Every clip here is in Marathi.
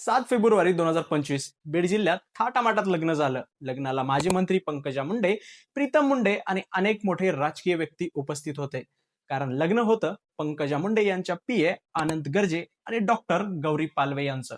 सात फेब्रुवारी दोन हजार पंचवीस बीड जिल्ह्यात थाटामाटात लग्न झालं. लग्नाला माजी मंत्री पंकजा मुंडे प्रीतम मुंडे आणि अनेक मोठे राजकीय व्यक्ती उपस्थित होते. कारण लग्न होतं पंकजा मुंडे यांच्या पीए आनंद गर्जे आणि डॉक्टर गौरी पालवे यांचं.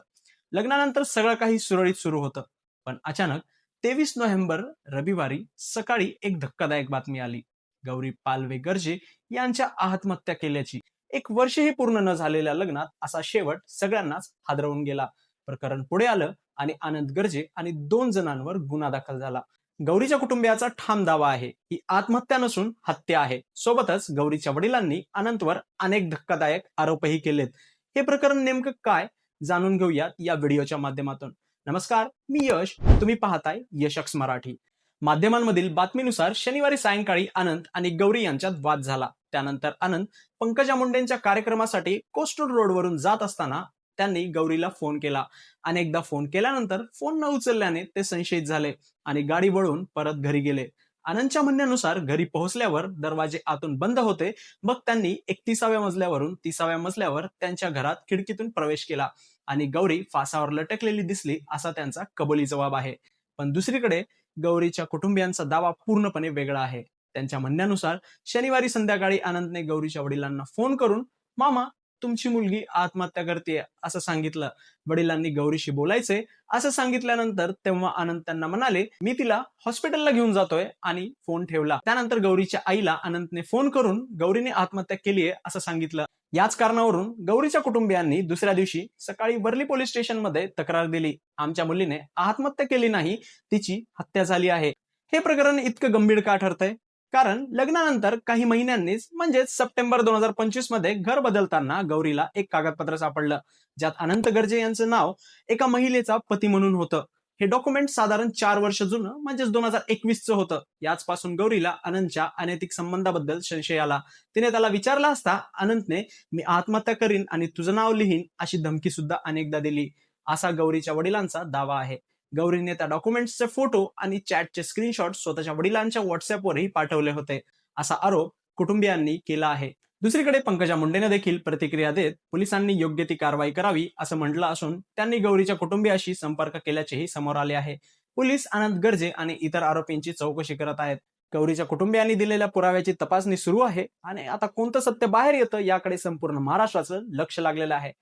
लग्नानंतर सगळं काही सुरळीत सुरू होतं. पण अचानक तेवीस नोव्हेंबर रविवारी सकाळी एक धक्कादायक बातमी आली. गौरी पालवे गर्जे यांच्या आत्महत्या केल्याची. एक वर्षही पूर्ण न झालेल्या लग्नात असा शेवट सगळ्यांनाच हादरवून गेला. प्रकरण पुढे आलं आणि आनंद गर्जे आणि दोन जणांवर गुन्हा दाखल झाला. गौरीच्या कुटुंबियाचा ठाम दावा आहे. ही आत्महत्या नसून हत्या आहे. सोबतच गौरीच्या वडिलांनी अनंतवर अनेक धक्कादायक आरोपही केलेत. हे प्रकरण नेमकं काय? जाणून घेऊयात या व्हिडिओच्या माध्यमातून. नमस्कार मी यश. तुम्ही पाहताय यशक्स मराठी. माध्यमांमधील बातमीनुसार शनिवारी सायंकाळी अनंत आणि गौरी यांच्यात वाद झाला. त्यानंतर अनंत पंकजा मुंडेंच्या कार्यक्रमासाठी कोस्टल रोडवरून जात असताना त्यांनी गौरीला फोन केला. अनेकदा फोन केल्यानंतर फोन न उचलल्याने ते संशयित झाले आणि गाडी वळून परत घरी गेले. आनंदच्या म्हणण्यानुसार घरी पोहोचल्यावर दरवाजे आतून बंद होते. मग त्यांनी एकतीसाव्या मजल्यावरून तिसाव्या मजल्यावर त्यांच्या घरात खिडकीतून प्रवेश केला आणि गौरी फासावर लटकलेली दिसली असा त्यांचा कबुली जबाब आहे. पण दुसरीकडे गौरीच्या कुटुंबियांचा दावा पूर्णपणे वेगळा आहे. त्यांच्या म्हणण्यानुसार शनिवारी संध्याकाळी आनंदने गौरीच्या वडिलांना फोन करून मामा तुमची मुलगी आत्महत्या करते असं सांगितलं. वडिलांनी गौरीशी बोलायचे. असं सांगितल्यानंतर तेव्हा आनंद त्यांना म्हणाले मी तिला हॉस्पिटलला घेऊन जातोय आणि फोन ठेवला. त्यानंतर गौरीच्या आईला अनंतने फोन करून गौरीने आत्महत्या केलीये असं सांगितलं. याच कारणावरून गौरीच्या कुटुंबियांनी दुसऱ्या दिवशी सकाळी वर्ली पोलीस स्टेशनमध्ये तक्रार दिली. आमच्या मुलीने आत्महत्या केली नाही तिची हत्या झाली आहे. हे प्रकरण इतकं गंभीर का ठरतंय? कारण लग्नानंतर काही महिन्यांनीच म्हणजेच सप्टेंबर दोन हजार पंचवीसमध्ये घर बदलताना गौरीला एक कागदपत्र सापडलं. ज्यात अनंत गर्जे यांचं नाव एका महिलेचा पती म्हणून होतं. हे डॉक्युमेंट साधारण चार वर्ष जुनं म्हणजेच दोन हजार एकवीसचं होतं. याच पासून गौरीला अनंतच्या अनैतिक संबंधाबद्दल संशय आला. तिने त्याला विचारला असता अनंतने मी आत्महत्या करीन आणि तुझं नाव लिहीन अशी धमकी सुद्धा अनेकदा दिली. असा गौरीच्या वडिलांचा दावा आहे. गौरीने त्या डॉक्युमेंट्सचे फोटो आणि चॅटचे स्क्रीनशॉट स्वतःच्या वडिलांच्या व्हॉट्सअपवरही पाठवले होते. असा आरोप कुटुंबियांनी केला आहे. दुसरीकडे पंकजा मुंडेने देखील प्रतिक्रिया देत पोलिसांनी योग्य ती कारवाई करावी असं म्हटलं असून त्यांनी गौरीच्या कुटुंबियाशी संपर्क केल्याचेही समोर आले आहे. पोलीस आनंद गर्जे आणि इतर आरोपींची चौकशी करत आहेत. गौरीच्या कुटुंबियांनी दिलेल्या पुराव्याची तपासणी सुरू आहे आणि आता कोणतं सत्य बाहेर येतं याकडे संपूर्ण महाराष्ट्राचं लक्ष लागलेलं आहे.